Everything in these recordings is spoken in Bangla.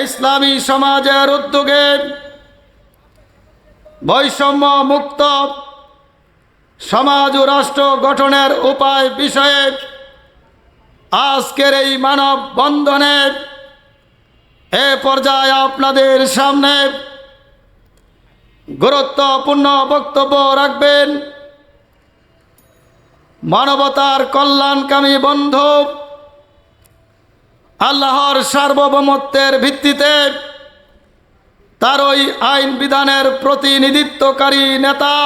ইসলামী সমাজের উদ্যোগে বৈষম্য মুক্ত সমাজ ও রাষ্ট্র গঠনের উপায় বিষয়ে আজকের এই মানব বন্ধনে এ পর্যায়ে আপনাদের সামনে গুরুত্বপূর্ণ বক্তব্য রাখবেন। মানবতার কল্যাণকামী বন্ধু আল্লাহর সার্বভৌমত্বের ভিত্তিতে তার ওই আইন বিধানের প্রতিনিধিত্বকারী নেতা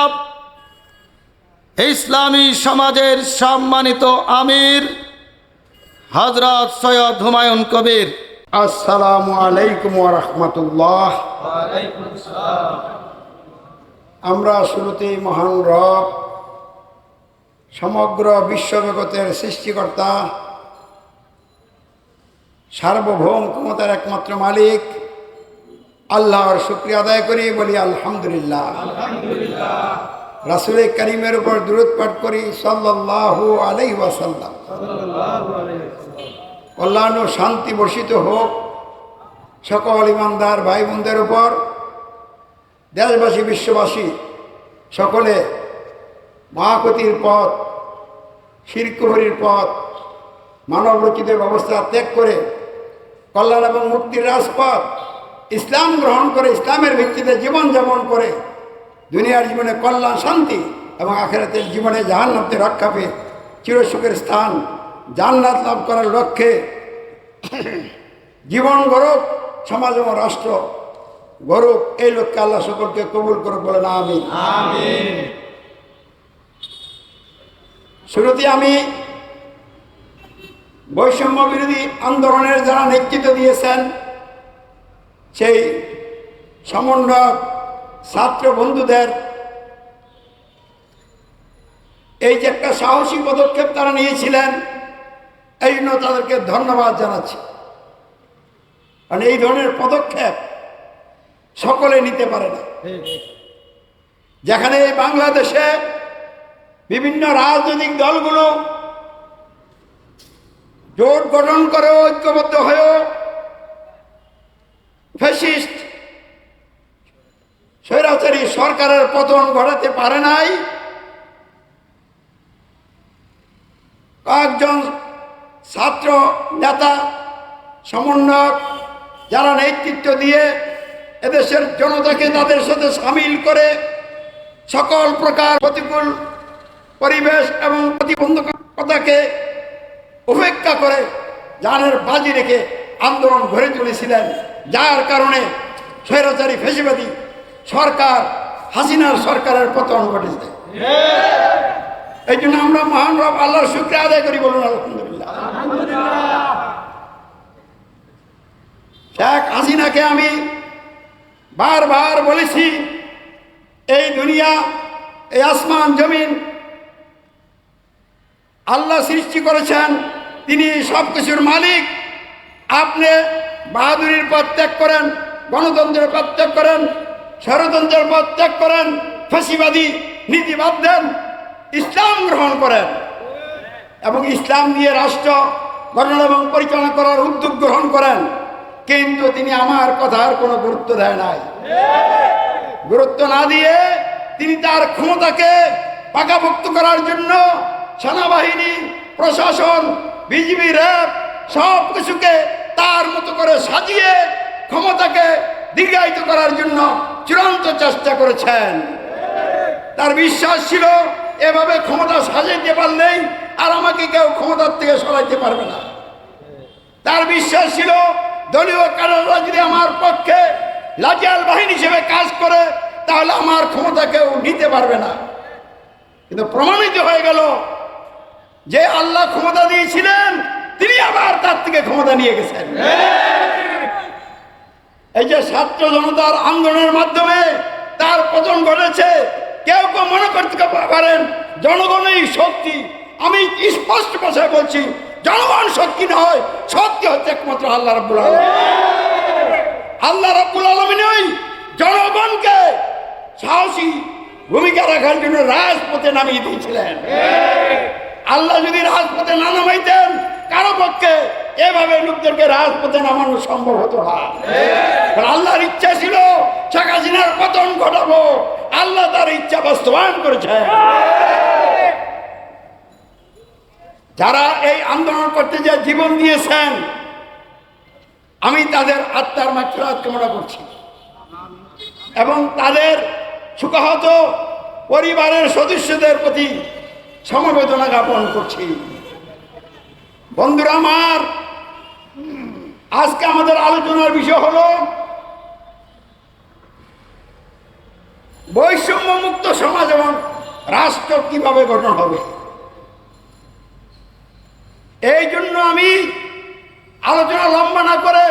ইসলামী সমাজের সম্মানিত আমির হজরত সৈয়দ হুমায়ুন কবির। আসসালামু আলাইকুম রহমতুল্লাহ। আমরা শুরুতেই মহান রব, সমগ্র বিশ্বজগতের সৃষ্টিকর্তা সার্বভৌম ক্ষমতার একমাত্র মালিক। আল্লাহর শুক্রিয়া আদায় করি বলি আলহামদুলিল্লাহ। রাসুল করিমের উপর দূরত পাঠ করি সাল্লাহ আলাই ওয়াসাল্লাম। কল্যাণ ও শান্তি বর্ষিত হোক সকল ইমানদার ভাই বোনদের উপর। দেশবাসী বিশ্ববাসী সকলে মহাকতির পথ শিরকুহরির পথ মানব রচিত ব্যবস্থা ত্যাগ করে কল্যাণ এবং মুক্তির রাজপথ। ইসলাম গ্রহণ করে ইসলামের ভিত্তিতে জীবন জীবনযাপন করে দুনিয়ার জীবনে কল্যাণ শান্তি এবং আখেরাতের জীবনে জাহান্নাতে রক্ষা পেয়ে চিরসুখের স্থান জান্নাত লাভ করার লক্ষ্যে জীবন গৌরব সমাজ এবং রাষ্ট্র গৌরব এই লক্ষ্যে আল্লাহ সকলকে কবুল করুক বলে না আমি শুরুতে আমি বৈষম্য বিরোধী আন্দোলনের যারা নেতৃত্ব দিয়েছেন, সেই সমন্বয়ক ছাত্র বন্ধুদের, এই যে একটা সাহসী পদক্ষেপ তারা নিয়েছিলেন, এই জন্য তাদেরকে ধন্যবাদ জানাচ্ছি। কারণ এই ধরনের পদক্ষেপ সকলে নিতে পারে না। যেখানে বাংলাদেশে বিভিন্ন রাজনৈতিক দলগুলো জোট গঠন করে ঐক্যবদ্ধ হয়েও ফ্যাসিস্ট স্বৈরাচারী সরকারের পতন ঘটাতে পারে নাই। কয়েকজন ছাত্র নেতা, সমন্বয়ক যারা নেতৃত্ব দিয়ে এদেশের জনতাকে তাদের সাথে সামিল করে সকল প্রকার প্রতিকূল পরিবেশ এবং প্রতিবন্ধকতাকে উপেক্ষা করে জানের বাজি রেখে আন্দোলন গড়ে তুলেছিলেন। যার কারণে স্বৈরাচারী ফেসিবাদী সরকার, হাসিনার সরকারের পতন ঘটেছে। এই জন্য আমরা মহান রব আল্লাহর শুক্রিয়া আদায় করি বলুন, আলহামদুলিল্লাহ। শেখ হাসিনাকে আমি বারবার বলেছি, এই দুনিয়া, এই আসমান, জমিন আল্লাহ সৃষ্টি করেছেন, তিনি সব কিছুর মালিক। আপনি বাহাদুরির পথ ত্যাগ করেন, গণতন্ত্রের পথ ত্যাগ করেন, ষড়যন্ত্রের পথ ত্যাগ করেন, ফাঁসিবাদী নীতি বাদ দেন, ইসলাম গ্রহণ করেন। এবং ইসলাম দিয়ে রাষ্ট্র গঠন এবং পরিচালনা করার উদ্যোগ গ্রহণ করেন। কিন্তু তিনি আমার কথার কোনো গুরুত্ব দেয় নাই। গুরুত্ব না দিয়ে তিনি তার ক্ষমতাকে পাকাভুক্ত করার জন্য সেনাবাহিনী, প্রশাসন, বিজিবি, র্যাব, সব কিছুকে তার মতো করে সাজিয়ে ক্ষমতাকে দীর্ঘায়িত করার জন্য চূড়ান্ত চেষ্টা করেছেন। তার বিশ্বাস ছিল, এভাবে ক্ষমতা সাজাইতে পারলেই আর আমাকে কেউ ক্ষমতার থেকে সরাইতে পারবে না। তার বিশ্বাস ছিল, দলীয় কারণরা যদি আমার পক্ষে লাজিয়াল বাহিনী হিসেবে কাজ করে, তাহলে আমার ক্ষমতা কেউ নিতে পারবে না। কিন্তু প্রমাণিত হয়ে গেল যে আল্লাহ ক্ষমতা দিয়েছিলেন, তিনি আবার তার থেকে ক্ষমতা নিয়ে গেছেন। এই যে ছাত্র জনতার আন্দোলনের মাধ্যমে তার পতন ঘটেছে, কেউ কেউ মনে করতে পারেন জনগণই শক্তি, আমি স্পষ্ট ভাষায় বলছি, জনগণ শক্তি নয়, শক্তি হচ্ছে একমাত্র আল্লাহ রাব্বুল আলম আল্লাহ রাব্বুল আলমিনই জনগণকে সাহসী ভূমিকা রাখার জন্য রাজপথে নামিয়ে দিয়েছিলেন। আল্লাহ যদি রাজপথে না নামাইতেন কারও পক্ষে এভাবে লোকদেরকে রাজপথে নামানো সম্ভব হতো না। আল্লাহর ইচ্ছা ছিল শেখ হাসিনার পতন ঘটাবো। আল্লাহ তার ইচ্ছা বাস্তবায়ন করেছে। যারা এই আন্দোলন করতে যে জীবন দিয়েছেন আমি তাদের আত্মার মাত্রাত কামনা করছি। এবং তাদের সুখাহত পরিবারের সদস্যদের প্রতি সমবেদনা জ্ঞাপন করছি। বন্ধুরা আমার, আজকে আমাদের আলোচনার বিষয় হলো বৈষম্য মুক্ত সমাজ এবং রাষ্ট্র কীভাবে গঠন হবে। এই জন্য আমি আলোচনা লম্বা না করে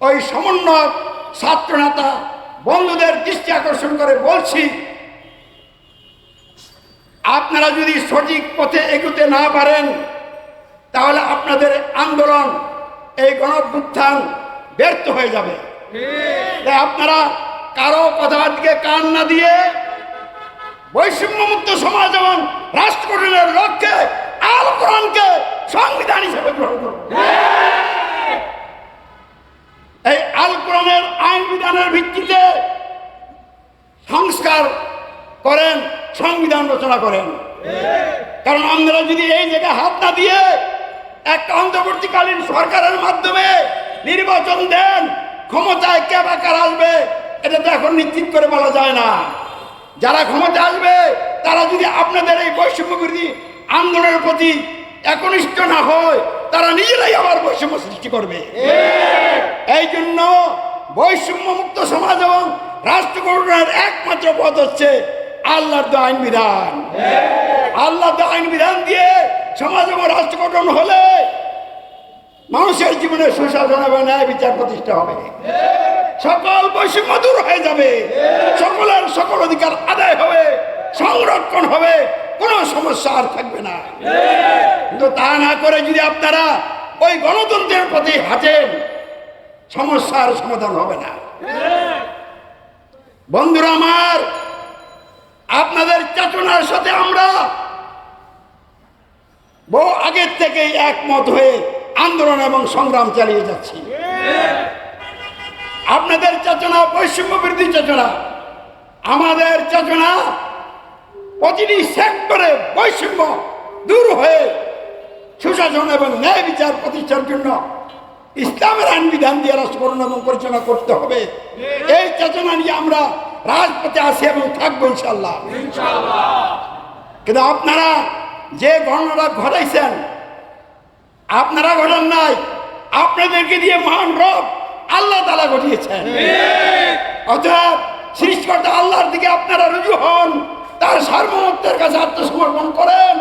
ওই সমন্বয়ক, ছাত্রনেতা, বন্ধুদের দৃষ্টি আকর্ষণ করে বলছি আপনারা যদি সঠিক পথে এগোতে না পারেন, তাহলে আপনাদের আন্দোলন, এই গণভ্যুত্থান ব্যর্থ হয়ে যাবে। আপনারা কারও কথার দিকে কান না দিয়ে বৈষম্যমুক্ত সমাজ এবং রাষ্ট্র লক্ষ্যে আল কোরআনকে সংবিধান হিসেবে গ্রহণ করুন। এই আল কোরআনের আইন বিধানের ভিত্তিতে সংস্কার করেন, সংবিধান রচনা করেন। কারণ আপনারা যদি এই জায়গায় হাত না দিয়ে একটা অন্তর্বর্তীকালীন সরকারের মাধ্যমে নির্বাচন দেন, ক্ষমতায় কে বা কার আসবে, এটা তো এখন নিশ্চিত করে বলা যায় না। যারা ক্ষমতা আসবে, তারা যদি আপনাদের এই বৈষম্য বিরোধী আন্দোলনের প্রতি একনিষ্ঠ না হয়, তারা নিজেরাই আবার বৈষম্য সৃষ্টি করবে। এই জন্য বৈষম্য মুক্ত সমাজ এবং রাষ্ট্র গঠনের একমাত্র পথ হচ্ছে আল্লাহর দা আইন বিধান। আল্লাহ দা আইন বিধান দিয়ে সমাজ এবং রাষ্ট্র গঠন হলে মানুষের জীবনে সুশাসন এবং ন্যায় বিচার প্রতিষ্ঠা হবে। সকল বৈষম্য দূর হয়ে যাবে। সকলের সকল অধিকার আদায় হবে, সংরক্ষণ হবে, কোনো সমস্যা আর থাকবে না। কিন্তু তা না করে যদি আপনারা ওই গণতন্ত্রের প্রতি হাঁটেন, সমস্যার সমাধান হবে না। বন্ধুরা আমার আপনাদের চেতনার সাথে আমরা বহু আগের থেকেই একমত হয়ে আন্দোলন এবং সংগ্রাম চালিয়ে যাচ্ছি। আপনাদের চেতনা, বৈষম্য বৃদ্ধি চেতনা, আমাদের চেতনা প্রতিটি সেক্টরে বৈষম্য দূর হয়ে সুশাসন এবং ন্যায় বিচার প্রতিষ্ঠার জন্য ইসলামের আইন বিধান দিয়ে রাষ্ট্রকরণ এবং পরিচালনা করতে হবে। এই চেতনা নিয়ে আমরা রাজপথে আসি এবং থাকব ইনশাল্লাহ কিন্তু আপনারা যে ঘটনাটা ঘটাইছেন আপনারা ঘটান নাই আপনাদেরকে দিয়ে মহান রব আল্লাহ তালা ঘটিয়েছেন। অতএব সৃষ্টিকর্তা আল্লাহর দিকে আপনারা রুজু হন তার সার্বভৌমত্বের কাছে আত্মসমর্পণ করেন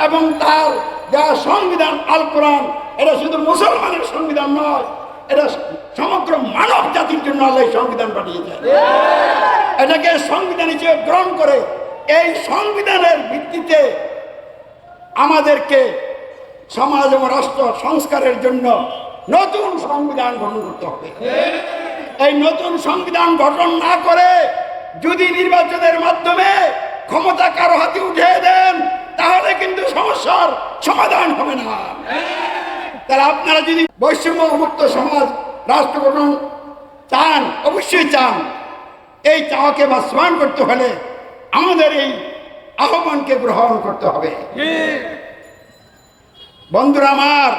এবং তার যা সংবিধান আল কোরআন এটা শুধু মুসলমানের সংবিধান নয় এটা সমগ্র মানব জাতির জন্য আল্লাহ সংবিধান পাঠিয়েছেন। এটাকে সংবিধান হিসেবে গ্রহণ করে এই সংবিধানের ভিত্তিতে আমাদেরকে সমাজ এবং রাষ্ট্র সংস্কারের জন্য নতুন সংবিধান গঠন করতে হবে। এই নতুন সংবিধান গঠন না করে যদি নির্বাচনের মাধ্যমে ক্ষমতা কারও হাতে উঠে দেন, তাহলে কিন্তু সমস্যার সমাধান হবে না। তাহলে আপনারা যদি বৈষম্য মুক্ত সমাজ রাষ্ট্র গঠন চান, অবশ্যই চান। এই চাওয়াকে বাস্তবায়ন করতে হলে আমাদের এই আহ্বানকে গ্রহণ করতে হবে। বন্ধুরা আমার,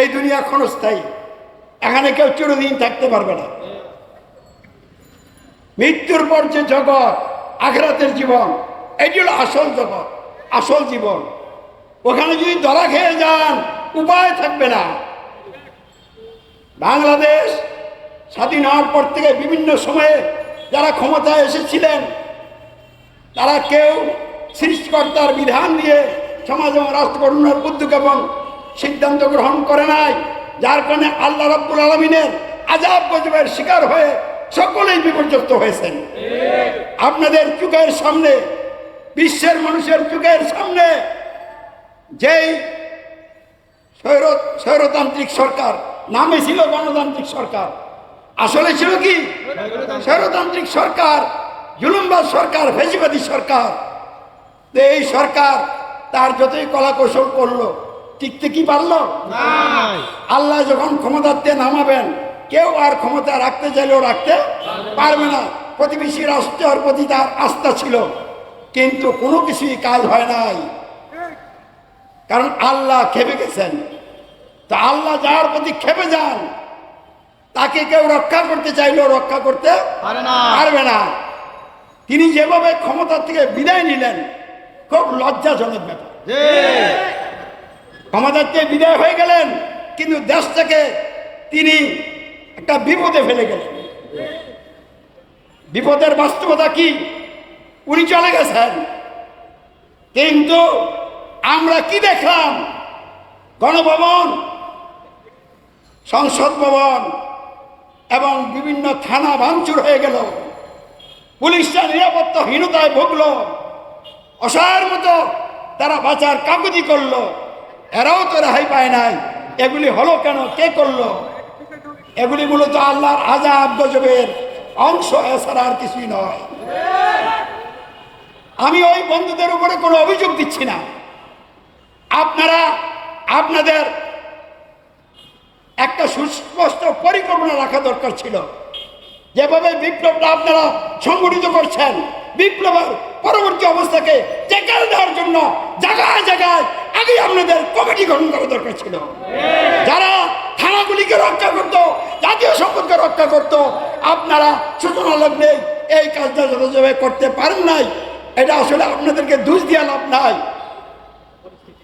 এই দুনিয়া ক্ষণস্থায়ী। এখানে কেউ চিরদিন থাকতে পারবে না। মৃত্যুর পর যে জগৎ, আখরাতের জীবন, এটি হলো আসল জগৎ, আসল জীবন। ওখানে যদি ধরা খেয়ে যান উপায় থাকবে না। বাংলাদেশ স্বাধীন হওয়ার পর থেকে বিভিন্ন সময়ে যারা ক্ষমতায় এসেছিলেন, তারা কেউ সৃষ্টিকর্তার বিধান দিয়ে সমাজ এবং রাষ্ট্র উদ্যোগ এবং সিদ্ধান্ত গ্রহণ করে নাই। যার কারণে আল্লাহ রব্বুল আলমিনের আজাব গজবের শিকার হয়ে সকলেই বিপর্যস্ত হয়েছেন। আপনাদের চোখের সামনে, বিশ্বের মানুষের চোখের সামনে যেই স্বৈরতান্ত্রিক সরকার। নামে ছিল গণতান্ত্রিক সরকার। আসলে ছিল কি? স্বৈরতান্ত্রিক সরকার জুলুমবাজ সরকার ফেসিবাদী সরকার। তো এই সরকার তার যতই কলা কৌশল করল টিকতে কি পারল? আল্লাহ যখন ক্ষমতার ক্ষমতাতে নামাবেন কেউ আর ক্ষমতা রাখতে চাইলেও রাখতে পারবে না। প্রতিবেশী রাষ্ট্রের প্রতি তার আস্থা ছিল। কিন্তু কোনো কিছুই কাজ হয় নাই। কারণ আল্লাহ খেপে গেছেন। তা আল্লাহ যার প্রতি খেপে যান তাকে কেউ রক্ষা করতে চাইলেও রক্ষা করতে। পারবে না। তিনি যেভাবে ক্ষমতা থেকে বিদায় নিলেন খুব লজ্জাজনক ব্যাপার। ক্ষমতার থেকে বিদায় হয়ে গেলেন কিন্তু দেশটাকে তিনি একটা বিপদে ফেলে গেলেন। বিপদের বাস্তবতা কি? উনি চলে গেছেন। কিন্তু আমরা কি দেখলাম? গণভবন সংসদ ভবন এবং বিভিন্ন থানা ভাঙচুর হয়ে গেল। পুলিশরা নিরাপত্তাহীনতায় ভুগলো, অসহায়ের মতো তারা বাঁচার কাকুতি করল। এরাও তো রেহাই পায় নাই। এগুলি হলো কেন? কে করল? এগুলি মূলত আল্লাহর আজাব গজবের অংশ, এছাড়া আর কিছুই নয়। আমি ওই বন্ধুদের উপরে কোনো অভিযোগ দিচ্ছি না। আপনারা আপনাদের সুস্পষ্ট পরিকল্পনা রাখা দরকার ছিল। যেভাবে বিপ্লবটা আপনারা সংগঠিত করছেন, বিপ্লবের পরবর্তী অবস্থাকে টেকাল দেওয়ার জন্য জায়গায় জায়গায় আগে আপনাদের কমিটি গঠন করা দরকার ছিল। যারা থানাগুলিকে রক্ষা করত, জাতীয় সম্পদকে রক্ষা করত, আপনারা সূচনা লগ্নে এই কাজটা যথাযথভাবে করতে পারেন নাই। এটা আসলে আপনাদেরকে দোষ দেওয়া লাভ নাই।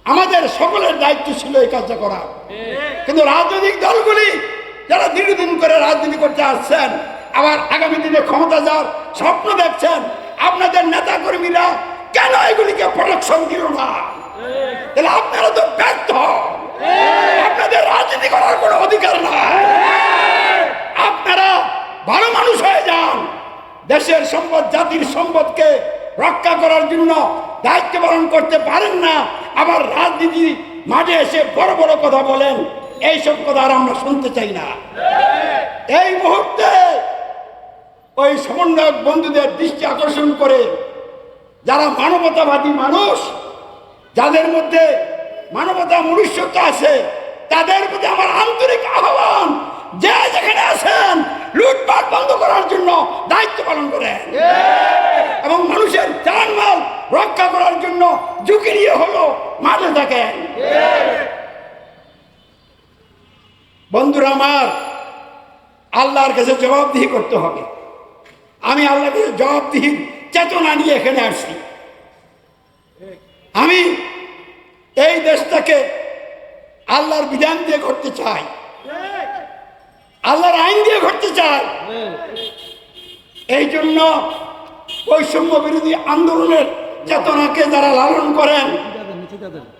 আমাদের সকলের দায়িত্ব ছিল এই কাজটা করা। কিন্তু রাজনৈতিক দলগুলি যারা দীর্ঘদিন করে রাজনীতি করতে আসছেন, আবার আগামী দিনে ক্ষমতা যাওয়ার স্বপ্ন দেখছেন, আপনাদের নেতা কর্মীরা কেন এগুলিকে প্রোটেকশন দিল না? তাহলে আপনারা তো ব্যর্থ। আপনাদের রাজনীতি করার কোনো অধিকার নাই। আপনারা ভালো মানুষ হয়ে যান। দেশের সম্পদ, জাতির সম্পদকে রক্ষা করার জন্য দায়িত্ব পালন করতে পারেন না। আবার রাজনীতি মাঠে এসে বড় বড় কথা বলেন এইসব কথা আর আমরা শুনতে চাই না। এই মুহূর্তে ওই সমন্বয়ক বন্ধুদের দৃষ্টি আকর্ষণ করে যারা মানবতাবাদী মানুষ যাদের মধ্যে মানবতা মনুষ্যত্ব আছে তাদের প্রতি আমার আন্তরিক আহ্বান যে যেখানে আছেন লুটপাট বন্ধ করার জন্য দায়িত্ব পালন করেন। এবং মানুষের জানমাল রক্ষা করার জন্য ঝুঁকি নিয়ে হলো মাঠে থাকেন। বন্ধুরা আমার আল্লাহর কাছে জবাবদিহি করতে হবে। আমি আল্লাহর কাছে জবাবদিহির চেতনা নিয়ে এখানে আসছি আমি এই দেশটাকে আল্লাহর বিধান দিয়ে করতে চাই। আল্লাহর আইন দিয়ে করতে চাই। এই জন্য বৈষম্য বিরোধী আন্দোলনের চেতনাকে যারা লালন করেন,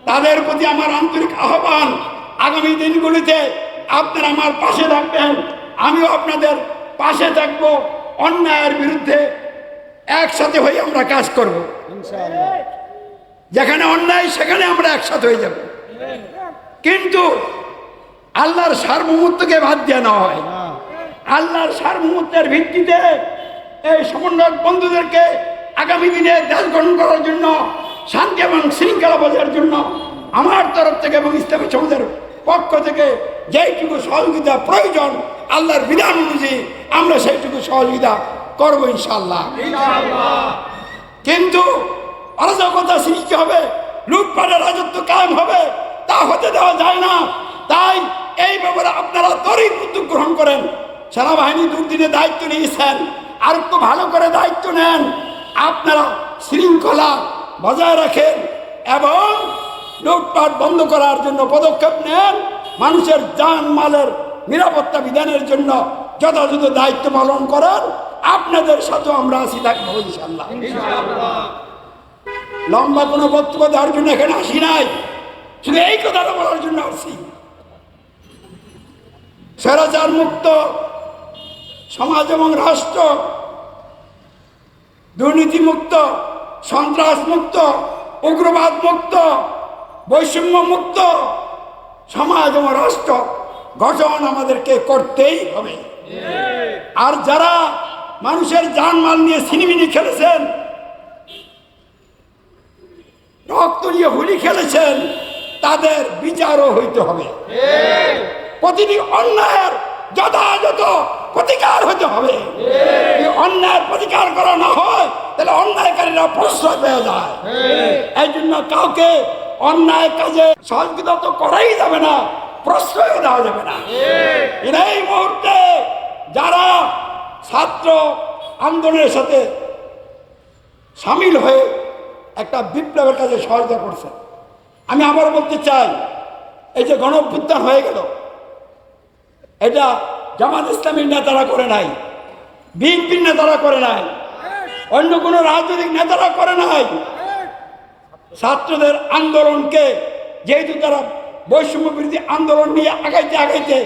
তাদের প্রতি আমার আন্তরিক আহ্বান। আগামী দিনগুলিতে আপনারা আমার পাশে থাকবেন। আমিও আপনাদের পাশে থাকব। অন্যায়ের বিরুদ্ধে একসাথে হয়ে আমরা কাজ করব। যেখানে অন্যায়, সেখানে আমরা একসাথে হয়ে যাব। কিন্তু আল্লাহর সার্বভৌমত্বকে বাদ দেওয়া না হয় আল্লাহর সার্বভৌমত্বের ভিত্তিতে এই সমন্বয় বন্ধুদেরকে আগামী দিনে দেশ গঠন করার জন্য শান্তি এবং শৃঙ্খলা বজায়ের জন্য আমার তরফ থেকে এবং ইসলামী সমাজের পক্ষ থেকে যেইটুকু সহযোগিতা প্রয়োজন আল্লাহর বিধান অনুযায়ী আমরা সেইটুকু সহযোগিতা করব ইনশাল্লাহ কিন্তু অরাজকতা সৃষ্টি হবে লুটপাটের রাজত্ব কায়েম হবে তা হতে দেওয়া যায় না। তাই এই ব্যাপারে আপনারা তরিত উদ্যোগ গ্রহণ করেন। সেনাবাহিনী দুর্দিনে দায়িত্ব নিয়েছেন। আর একটু ভালো করে দায়িত্ব নেন। আপনারা শৃঙ্খলা বজায় রাখেন এবং লুটপাট বন্ধ করার জন্য পদক্ষেপ নেন। মানুষের যান মালের নিরাপত্তা বিধানের জন্য যথাযথ দায়িত্ব পালন করেন। আপনাদের সাথেও আমরা আসি থাকব ইনশাল্লাহ লম্বা কোনো বক্তব্য দেওয়ার জন্য এখানে আসি নাই। শুধু এই কথাটা বলার জন্য আসি স্বৈরাচার মুক্ত সমাজ এবং রাষ্ট্র দুর্নীতি মুক্ত সন্ত্রাস মুক্ত উগ্রবাদ মুক্ত বৈষম্য মুক্ত সমাজ এবং রাষ্ট্র গঠন আমাদেরকে করতেই হবে। আর যারা মানুষের জানমাল নিয়ে সিনেমিনি খেলেছেন রক্ত নিয়ে হোলি খেলেছেন তাদের বিচারও হইতে হবে। প্রতিটি অন্যায়ের যথাযথ প্রতিকার হতে হবে। অন্যায়ের প্রতিকার করা না হয়, তাহলে অন্যায়কারীরা প্রশ্রয় পেয়ে যায়। এই জন্য কাউকে অন্যায় কাজে সহযোগিতা তো করাই যাবে না প্রশ্রয় দেওয়া যাবে না। এই মুহূর্তে যারা ছাত্র আন্দোলনের সাথে সামিল হয়ে একটা বিপ্লবের কাজে সহায়তা করছে, আমি আবার বলতে চাই, এই যে গণ হয়ে গেল, এটা জামাত ইসলামীর নেতারা করে নাই বিএনপির নেতারা করে নাই অন্য কোনো রাজনৈতিক নেতারা করে নাই। ছাত্রদের আন্দোলনকে যেহেতু তারা বৈষম্য বিরোধী আন্দোলন নিয়ে আগাইতে আগাইতে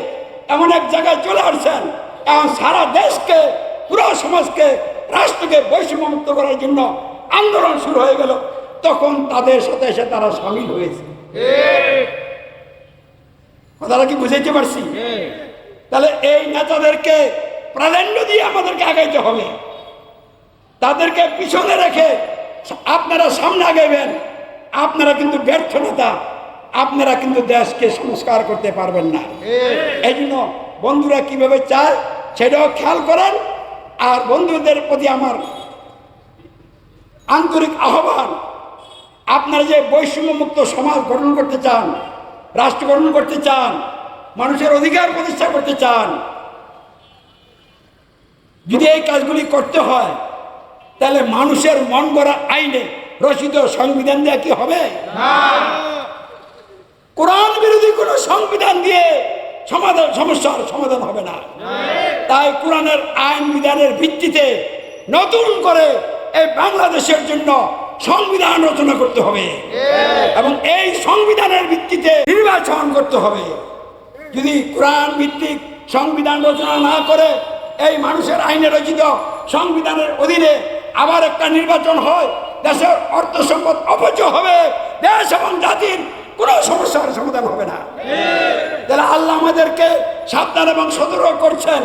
এমন এক জায়গায় চলে আসছেন এখন সারা দেশকে পুরো সমাজকে রাষ্ট্রকে বৈষম্য মুক্ত করার জন্য আন্দোলন শুরু হয়ে গেল তখন তাদের সাথে এসে তারা সামিল হয়েছে। কথাটা কি বুঝাইতে পারছি? তাহলে এই নেতাদেরকে প্রাধান্য দিয়ে আমাদেরকে আগাইতে হবে। তাদেরকে পিছনে রেখে আপনারা সামনে আগাইবেন। আপনারা কিন্তু ব্যর্থ নেতা। আপনারা কিন্তু দেশকে সংস্কার করতে পারবেন না। এই জন্য বন্ধুরা কীভাবে চায় সেটাও খেয়াল করেন। আর বন্ধুদের প্রতি আমার আন্তরিক আহ্বান আপনারা যে বৈষম্য মুক্ত সমাজ গঠন করতে চান রাষ্ট্র গঠন করতে চান মানুষের অধিকার প্রতিষ্ঠা করতে চান। যদি এই কাজগুলি করতে হয় তাহলে মানুষের মন গড়া আইনে রচিত সংবিধান দেওয়া কি হবে? কোরআন বিরোধী কোনো সংবিধান দিয়ে সমাধান সমস্যার সমাধান হবে না। তাই কোরআনের আইন বিধানের ভিত্তিতে নতুন করে এই বাংলাদেশের জন্য সংবিধান রচনা করতে হবে। এবং এই সংবিধানের ভিত্তিতে নির্বাচন করতে হবে। যদি কোরআন ভিত্তিক সংবিধান রচনা না করে এই মানুষের আইনে রচিত সংবিধানের অধীনে আবার একটা নির্বাচন হয়, দেশের অর্থ সম্পদ অপচয় হবে, দেশ এবং জাতির কোনো সমস্যার সমাধান হবে না। তাহলে আল্লাহ আমাদেরকে সাবধান এবং সতর্ক করছেন।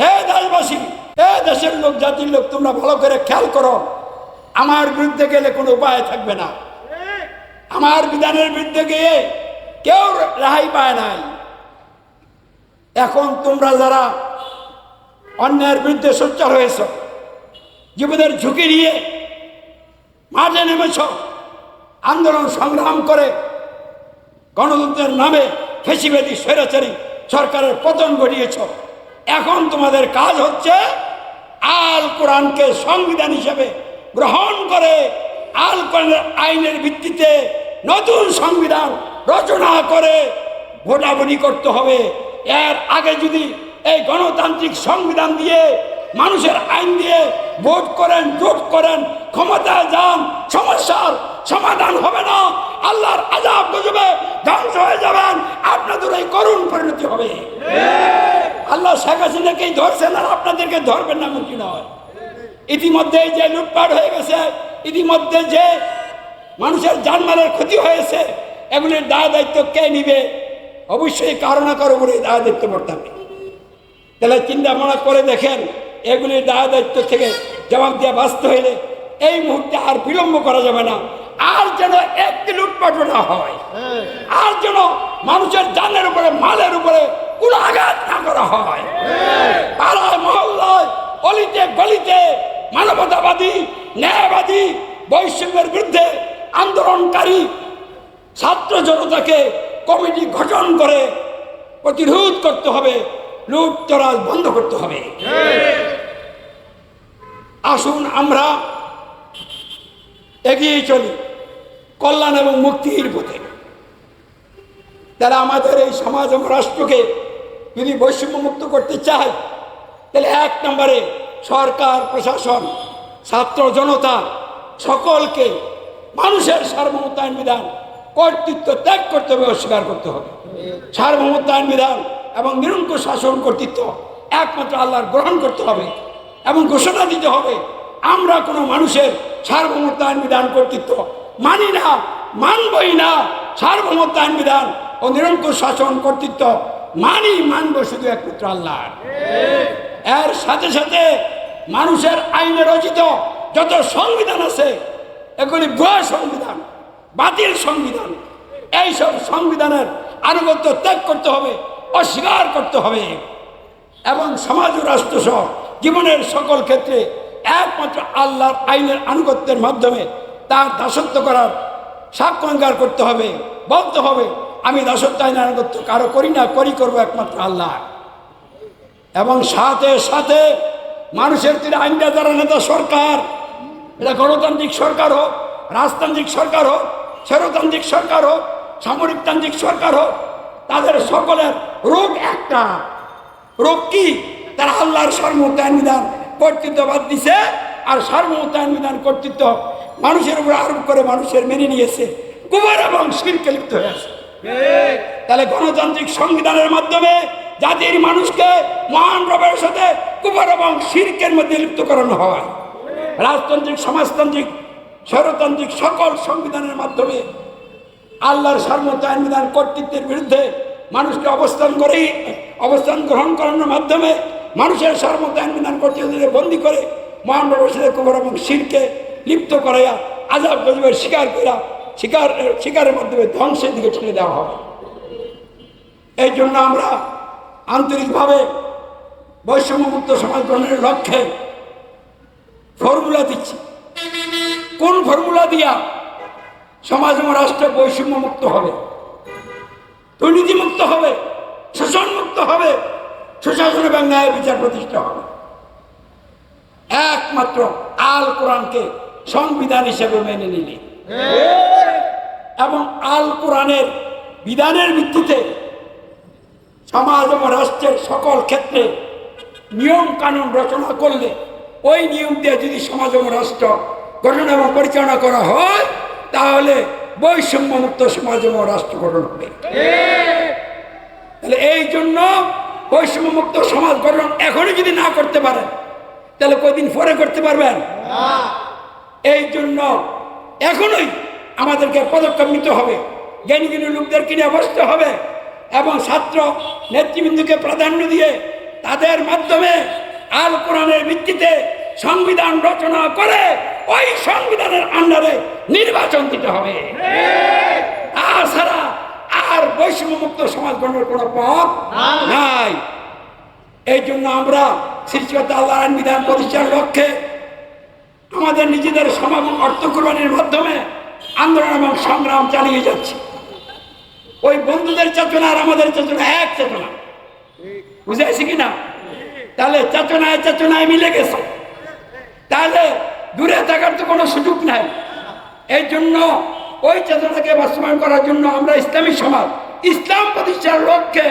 হে দেশবাসী, হে দেশের লোক, জাতির লোক, তোমরা ভালো করে খেয়াল করো। আমার বিরুদ্ধে গেলে কোনো উপায় থাকবে না। আমার বিধানের বিরুদ্ধে গিয়ে কেউ রেহাই পায় নাই। এখন তোমরা যারা অন্যায়ের বিরুদ্ধে সোচ্চার হয়েছ জীবনের ঝুঁকি নিয়ে মাঝে নেমেছ, আন্দোলন সংগ্রাম করে গণতন্ত্রের নামে ফেসিবাদী স্বৈরাচারী সরকারের পতন ঘটিয়েছ, এখন তোমাদের কাজ হচ্ছে আল কোরআনকে সংবিধান হিসেবে গ্রহণ করে আল কোরআনের আইনের ভিত্তিতে নতুন সংবিধান রচনা করে ভোটাভুটি করতে হবে। এর আগে যদি এই গণতান্ত্রিক সংবিধান দিয়ে মানুষের আইন দিয়ে ভোট করেন, জোট করেন, ক্ষমতায় যান, সমস্যার সমাধান হবে না, আল্লাহর আজাব গজবে ধ্বংস হয়ে যাবেন, আপনাদের এই করুণ পরিণতি হবে। আল্লাহ শেখ হাসিনাকেই ধরছেন আর আপনাদেরকে ধরবেন না কি নয়। ইতিমধ্যে যে লুটপাট হয়ে গেছে, ইতিমধ্যে যে মানুষের জানমালের ক্ষতি হয়েছে, এগুলির দায় দায়িত্ব কে নিবে? অবশ্যই কারও না কারও উপরে দায় দায়িত্ব হবে। তাহলে চিন্তা ভাবনা করে দেখেন এগুলির দায় দায়িত্ব থেকে জবাব দিয়ে বাঁচতে হইলে এই মুহূর্তে আর বিলম্ব করা যাবে না। আর যেন একটি লুটপাট না হয়, আর যেন মানুষের জানের উপরে, মালের উপরে কোনো আঘাত না করা হয়। পাড়ায় মহল্লায়, অলিতে গলিতে মানবতাবাদী, ন্যায়বাদী, বৈষম্যের বিরুদ্ধে আন্দোলনকারী ছাত্র জনতাকে কমিটি গঠন করে প্রতিরোধ করতে হবে লুটতরাজ বন্ধ করতে হবে। আসুন আমরা এগিয়ে চলি, কল্যাণ এবং মুক্তির পথে। তারা আমাদের এই সমাজ এবং রাষ্ট্রকে যদি বৈষম্য মুক্ত করতে চায়, তাহলে এক নম্বরে সরকার, প্রশাসন, ছাত্র জনতা, সকলকে মানুষের সার্বভৌমত্বায়ন বিধান কর্তৃত্ব ত্যাগ করতে হবে, অস্বীকার করতে হবে। সার্বভৌমত্বায়ন বিধান এবং নিরঙ্কুশ শাসন কর্তৃত্ব একমাত্র আল্লাহর গ্রহণ করতে হবে এবং ঘোষণা দিতে হবে, আমরা কোনো মানুষের সার্বভৌমত্বায়ন বিধান কর্তৃত্ব মানি না, মানবই না। সার্বভৌমত্বায়ন বিধান ও নিরঙ্কুশ শাসন কর্তৃত্ব মানি, মানব শুধু একমাত্র আল্লাহ এর সাথে সাথে মানুষের আইনে রচিত যত সংবিধান আছে, এগুলি ভুয়া সংবিধান। বাতিল সংবিধান। এইসব সংবিধানের আনুগত্য ত্যাগ করতে হবে, অস্বীকার করতে হবে। এবং সমাজ ও রাষ্ট্র সহ জীবনের সকল ক্ষেত্রে একমাত্র আল্লাহর আইনের আনুগত্যের মাধ্যমে তার দাসত্ব করার অঙ্গীকার করতে হবে, বলতে হবে, আমি দাসত্ব আইনের আনুগত্য কারও করি না, করি করব একমাত্র আল্লাহ। এবং সাথে সাথে মানুষের তীরে আইনটা যারা নেতা সরকার, এটা গণতান্ত্রিক সরকার হোক, রাজতান্ত্রিক সরকার হোক সেরতান্ত্রিক সরকার হোক, সামরিকতান্ত্রিক সরকার হোক, তাদের সকলের রোগ একটা। রোগ কি? তারা আল্লাহর সর্বমতায়ন বিধান কর্তৃত্ব বাদ দিছে, আর সর্বমতায়ন বিধান কর্তৃত্ব মানুষের উপর আরোপ করে মানুষের মেনে নিয়েছে কুমার এবং শিরকে লিপ্ত হয়ে আছে। তাহলে গণতান্ত্রিক সংবিধানের মাধ্যমে জাতির মানুষকে মহান রবের সাথে কুমার এবং শিরকের মধ্যে লিপ্ত করানো হয়। রাজতান্ত্রিক, সমাজতান্ত্রিক স্বরতান্ত্রিক সকল সংবিধানের মাধ্যমে আল্লাহর সার্বত আইন বিধান কর্তৃত্বের বিরুদ্ধে মানুষকে অবস্থান করেই অবস্থান গ্রহণ করানোর মাধ্যমে মানুষের সার্বত আইন বিধান কর্তৃত্বের বন্দি করে মহান সাথে কুমার এবং শিরকে লিপ্ত করাইয়া আজাব গজবের শিকার করা শিকার, শিকারের মাধ্যমে ধ্বংসের দিকে ঠেলে দেওয়া হবে। এই জন্য আমরা আন্তরিকভাবে বৈষম্যমুক্ত সমাজ গ্রহণের লক্ষ্যে ফর্মুলা দিচ্ছি। কোন ফর্মুলা দিয়া সমাজ এবং রাষ্ট্র বৈষম্য মুক্ত হবে? দুর্নীতি মুক্ত হবে? শোষণ মুক্ত হবে? সুশাসন এবং ন্যায় বিচার প্রতিষ্ঠা হবে। একমাত্র আল কোরআনকে সংবিধান হিসেবে মেনে নিলে। এবং আল কোরআনের বিধানের ভিত্তিতে সমাজ এবং রাষ্ট্রের সকল ক্ষেত্রে নিয়ম কানুন রচনা করলে ওই নিয়ম দিয়ে যদি সমাজ এবং রাষ্ট্র গঠন এবং পরিচালনা করা হয় তাহলে বৈষম্যমুক্ত সমাজ এবং রাষ্ট্র গঠন হবে। তাহলে এই জন্য বৈষম্যমুক্ত সমাজ গঠন এখনই যদি না করতে পারেন তাহলে কয়দিন পরে করতে পারবেন? এই জন্য এখনই আমাদেরকে পদক্ষেপ নিতে হবে। জ্ঞানী জ্ঞানী লোকদের কিনে বসতে হবে এবং ছাত্র নেতৃবৃন্দকে প্রাধান্য দিয়ে তাদের মাধ্যমে আল কোরআনের ভিত্তিতে সংবিধান রচনা করে ওই সংবিধানের আন্ডারে নির্বাচন দিতে হবে। তাছাড়া আর বৈষম্যমুক্ত সমাজ গঠনের কোনো পথ নাই। এই জন্য আমরা সৃষ্টিকর্তা বিধান প্রতিষ্ঠার লক্ষ্যে আমাদের নিজেদের সমাগম অর্থ কোরবানির মাধ্যমে আন্দোলন এবং সংগ্রাম চালিয়ে যাচ্ছি। ওই বন্ধুদের চেতনা আর আমাদের চেতনা, এক চেতনা। বুঝাইছি কি না? তাহলে চেতনায় চেতনায় মিলে গেছে। তাহলে দূরে থাকার তো কোনো সুযোগ নাই। এই জন্য ওই চেতনাকে বাস্তবায়ন করার জন্য আমরা ইসলামী সমাজ, ইসলাম প্রতিষ্ঠার লক্ষ্যে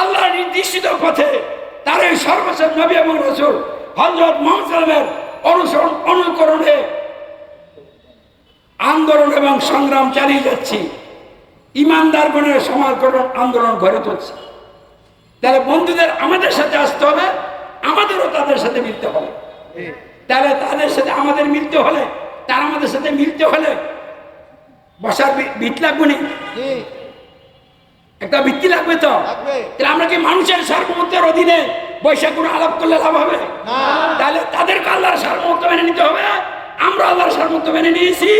আল্লাহ নির্দিষ্ট পথে তার এই সর্বশেষ নবী এবং রসুল হজরত মোহাম্মদ সালামের অনুসরণ, অনুকরণে আন্দোলন এবং সংগ্রাম চালিয়ে যাচ্ছি। ইমানদার ইমানদারগণের সমাজ আন্দোলন গড়ে তুলছে। তাহলে বন্ধুদের আমাদের সাথে আসতে হবে আমাদেরও তাদের সাথে মিলতে হবে। তাহলে তাদের সাথে আমাদের মিলতে হলে তার আমাদের সাথে মিলতে হলে বসার ভিত লাগবে নি? একটা ভিত্তি লাগবে তো? তাহলে আমরা কি মানুষের সার্বভৌমত্বের অধীনে বৈশাখ কোনো আলাপ করলে লাভ হবে? তাহলে তাদেরকে আল্লাহর সার্বভৌমত্ব মেনে নিতে হবে। আমরা আল্লাহর সার্বভৌমত্ব মেনে নিয়েছি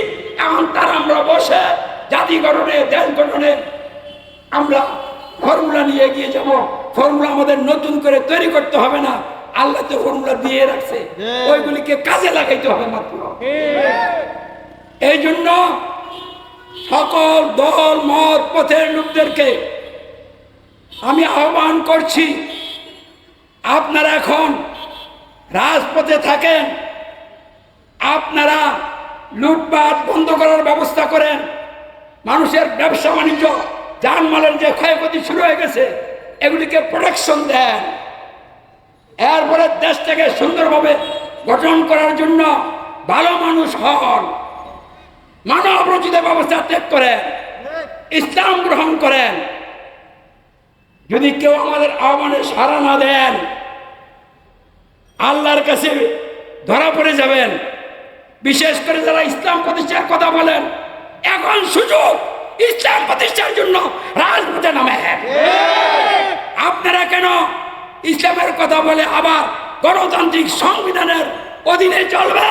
এখন তার আমরা বসে জাতি গঠনে দেশ গঠনে আমরা ফর্মুলা নিয়ে এগিয়ে যাব। ফর্মুলা আমাদের নতুন করে তৈরি করতে হবে না। আল্লাহ তো ফর্মুলা দিয়ে রাখছে। ওইগুলিকে কাজে লাগাইতে হবে মাত্র। এই জন্য সকল দল মত পথের লোকদেরকে আমি আহ্বান করছি আপনারা এখন রাজপথে থাকেন আপনারা লুটপাট বন্ধ করার ব্যবস্থা করেন মানুষের ব্যবসা বাণিজ্য যানমালের যে ক্ষয়ক্ষতি শুরু হয়ে গেছে এগুলিকে প্রোটেকশন দেন। এরপরে দেশটাকে সুন্দরভাবে গঠন করার জন্য ভালো মানুষ হন। মানব রচিত ব্যবস্থা ত্যাগ করেন। ইসলাম গ্রহণ করেন। যদি কেউ আমাদের আহ্বানে সাড়া না দেন, আল্লাহর কাছে ধরা পড়ে যাবেন। বিশেষ করে যারা ইসলাম প্রতিষ্ঠার কথা বলেন, এখন সুযোগ ইসলাম প্রতিষ্ঠার জন্য রাজপথে নামে। আপনারা কেন ইসলামের কথা বলে আবার গণতান্ত্রিক সংবিধানের অধীনে চলবে?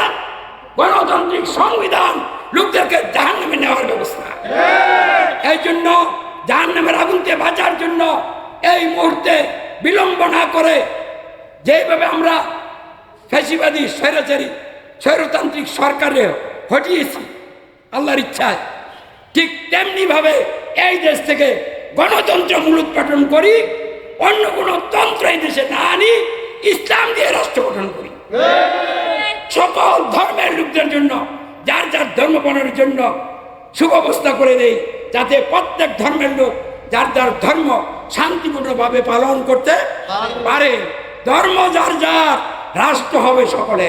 গণতান্ত্রিক সংবিধান লোকদেরকে জাহান নামে নেওয়ার ব্যবস্থা। এই জন্য জাহান নামের আগুনতে বাঁচার জন্য এই মুহূর্তে বিলম্ব না করে যেভাবে আমরা ফেসিবাদী স্বৈরাচারী, স্বৈরতান্ত্রিক সরকারে হটিয়েছি, আল্লাহর ইচ্ছায় ঠিক তেমনিভাবে এই দেশ থেকে গণতন্ত্র মূলোৎপাটন করি, অন্য কোনো তন্ত্র এই দেশে না আনি, ইসলাম দিয়ে রাষ্ট্র গঠন করি। সকল ধর্মের লোকদের জন্য, যার যার ধর্ম পালনের জন্য সুব্যবস্থা করে দেই, যাতে প্রত্যেক ধর্মের লোক যার যার ধর্ম শান্তিপূর্ণভাবে পালন করতে পারে। ধর্ম যার যার, রাষ্ট্র হবে সকলে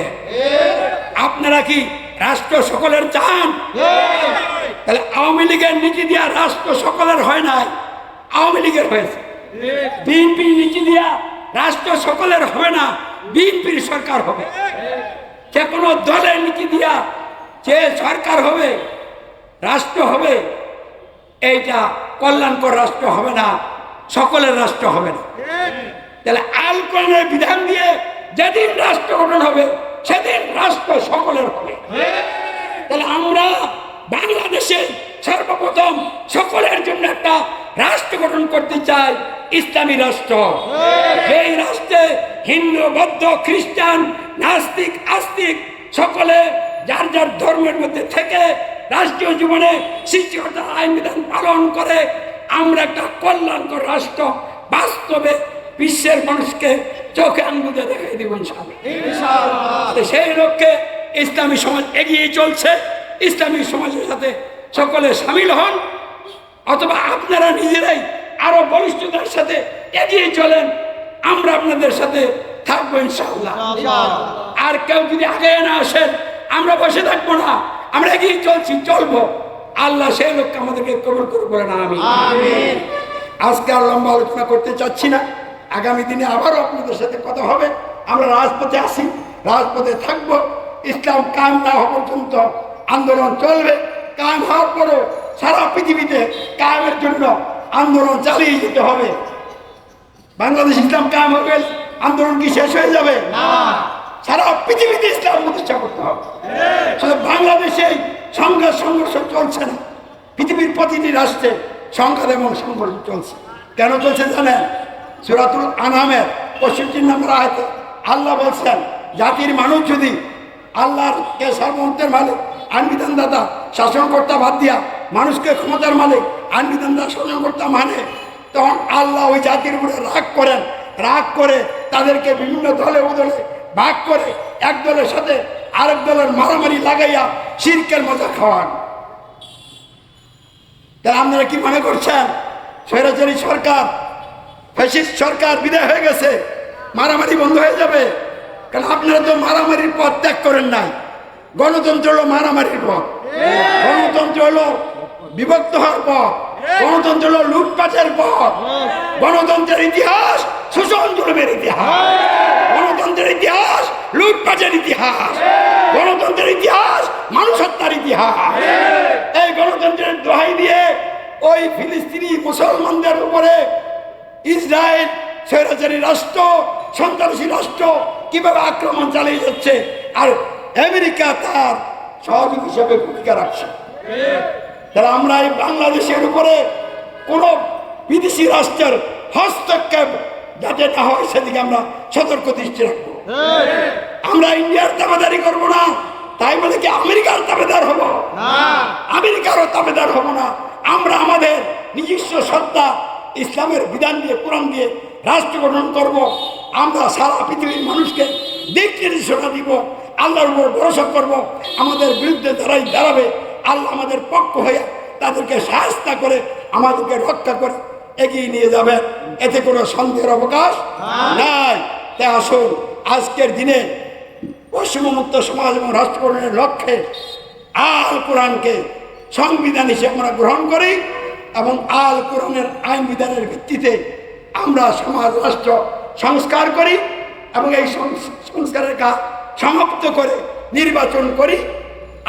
আপনারা কি রাষ্ট্র সকলের চান? তাহলে আওয়ামী লীগের নীতি দিয়া রাষ্ট্র সকলের হয় নাই। আওয়ামী লীগের হয়েছে। বিএনপির নীতি দিয়া রাষ্ট্র সকলের হবে না, বিএনপির সরকার হবে। যে কোনো দলের নীতি দিয়া যে সরকার হবে, রাষ্ট্র হবে, এইটা কল্যাণকর রাষ্ট্র হবে না, সকলের রাষ্ট্র হবে না। তাহলে আল কোরআনের বিধান দিয়ে যেদিন রাষ্ট্র গঠন হবে, সেদিন রাষ্ট্র সকলের হবে। তাহলে আমরা বাংলাদেশে সর্বপ্রথম সকলের জন্য একটা রাষ্ট্র গঠন করতে চাই ইসলামী রাষ্ট্র। সেই রাষ্ট্রে হিন্দু বৌদ্ধ খ্রিস্টান নাস্তিক আস্তিক সকলে যার যার ধর্মের মধ্যে থেকে রাষ্ট্রীয় জীবনে সৃষ্টিকর্তা আইন বিধান পালন করে আমরা একটা কল্যাণকর রাষ্ট্র বাস্তবে বিশ্বের মানুষকে চোখে আঙ্গুলে দেখাই দিব ইনশাআল্লাহ। তো সেই লক্ষ্যে ইসলামী সমাজ এগিয়ে চলছে। ইসলামী সমাজের সাথে সকলে সামিল হন অথবা আপনারা নিজেরাই আরও বলিষ্ঠতার সাথে এগিয়ে চলেন আমরা আপনাদের সাথে থাকব ইনশাআল্লাহ। আর কেউ যদি আগে না আসেন আমরা বসে থাকব না আমরা এগিয়ে চলছি চলবো। আল্লাহ সেই লোককে আমাদেরকে কবুল করে বলেন আমি আজকে আর লম্বা আলোচনা করতে চাচ্ছি না। আগামী দিনে আবারও আপনাদের সাথে কথা হবে। আমরা রাজপথে আসি রাজপথে থাকব। ইসলাম কাম না হওয়া পর্যন্ত আন্দোলন চলবে। কাম হওয়ার পরও সারা পৃথিবীতে কায়েমের জন্য আন্দোলন চালিয়ে যেতে হবে। বাংলাদেশ ইসলাম কায়েম হবে আন্দোলন কি শেষ হয়ে যাবে? না। সারা পৃথিবীতে ইসলাম প্রতিষ্ঠা করতে হবে। শুধু বাংলাদেশে সংঘাত সংঘর্ষ চলছে না। পৃথিবীর প্রতিটি রাষ্ট্রে সংঘাত এবং সংঘর্ষ চলছে। কেন চলছে জানেন? সুরাতুল আনামের পঁয়ষট্টি নম্বর আয়তে আল্লাহ বলছেন জাতির মানুষ যদি আল্লাহর কে সর্বমন্ত্রের মালিক আইনবিধানদাতা শাসনকর্তা বাদ দিয়া মানুষকে ক্ষমতার মালিক আইনবিধানদাতা শাসনকর্তা মানে তখন আল্লাহ ওই জাতির উপরে রাগ করেন। রাগ করে তাদেরকে বিভিন্ন দলে বদলে ভাগ করে এক দলের সাথে আরেক দলের মারামারি লাগাইয়া শিরকের মজা খাওয়ান। তাহলে আপনারা কি মনে করছেন? স্বৈরাচারী সরকার, ফ্যাসিস্ট সরকার বিদায় হয়ে গেছে, মারামারি বন্ধ হয়ে যাবে। কারণ আপনারা তো মারামারির পথ ত্যাগ করেন নাই। গণতন্ত্র হলো মারামারির পথ। গণতন্ত্র হলো বিভক্ত হওয়ার পথ। গণতন্ত্র হলো লুটপাটের পথ। গণতন্ত্রের ইতিহাস শোষণ জুলুমের ইতিহাস। গণতন্ত্রের ইতিহাস লুটপাটের ইতিহাস। গণতন্ত্রের ইতিহাস মানুষ হত্যার ইতিহাস। এই গণতন্ত্রের দোহাই দিয়ে ওই ফিলিস্তিনি মুসলমানদের উপরে ইসরায়েল স্বৈরাচারী রাষ্ট্র, সন্ত্রাসী রাষ্ট্র কীভাবে আক্রমণ চালিয়ে যাচ্ছে আর আমেরিকা তার সহযোগী হিসেবে ভূমিকা রাখছে। তাহলে আমরা এই বাংলাদেশের উপরে কোনো বিদেশি রাষ্ট্রের হস্তক্ষেপ যাতে না হয় সেদিকে আমরা সতর্ক দৃষ্টি রাখব। আমরা ইন্ডিয়ার দাবেদারি করব না তাই বলে কি আমেরিকার দাবেদার হব? আমেরিকারও দাবেদার হব না। আমরা আমাদের নিজস্ব সত্তা ইসলামের বিধান দিয়ে কোরআন দিয়ে রাষ্ট্র গঠন করব। আমরা সারা পৃথিবীর মানুষকে দিক নির্দেশনা দিব। আল্লাহর উপর ভরসা করব। আমাদের বিরুদ্ধে যারাই দাঁড়াবে আল্লাহ আমাদের পক্ষ হয়ে তাদেরকে সাহায্য করে আমাদেরকে রক্ষা করে এগিয়ে নিয়ে যাবে এতে কোনো সন্দেহের অবকাশ নাই। তাই আসুন আজকের দিনে পশ্চিমমুক্ত সমাজ এবং রাষ্ট্রকরণের লক্ষ্যে আল কোরআনকে সংবিধান হিসেবে আমরা গ্রহণ করি এবং আল কোরআনের আইন বিধানের ভিত্তিতে আমরা সমাজ রাষ্ট্র সংস্কার করি এবং এই সংস- সংস্কারের কাজ সমাপ্ত করে নির্বাচন করি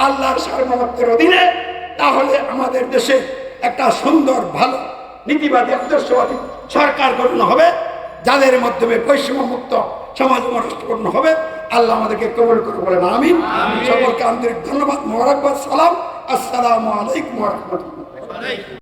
আল্লাহর সার্বভৌমত্বের অধীনে তাহলে আমাদের দেশে একটা সুন্দর ভালো নীতিবাদী আদর্শবাদী সরকার গঠন হবে যাদের মাধ্যমে বৈষম্য মুক্ত সমাজ রাষ্ট্র হবে। আল্লাহ আমাদেরকে কবল করে বলেন আমি সকলকে আন্তরিক ধন্যবাদ মোবারকবাদ সালাম। আসসালামু আলাইকুম রহমতুল্লাহ।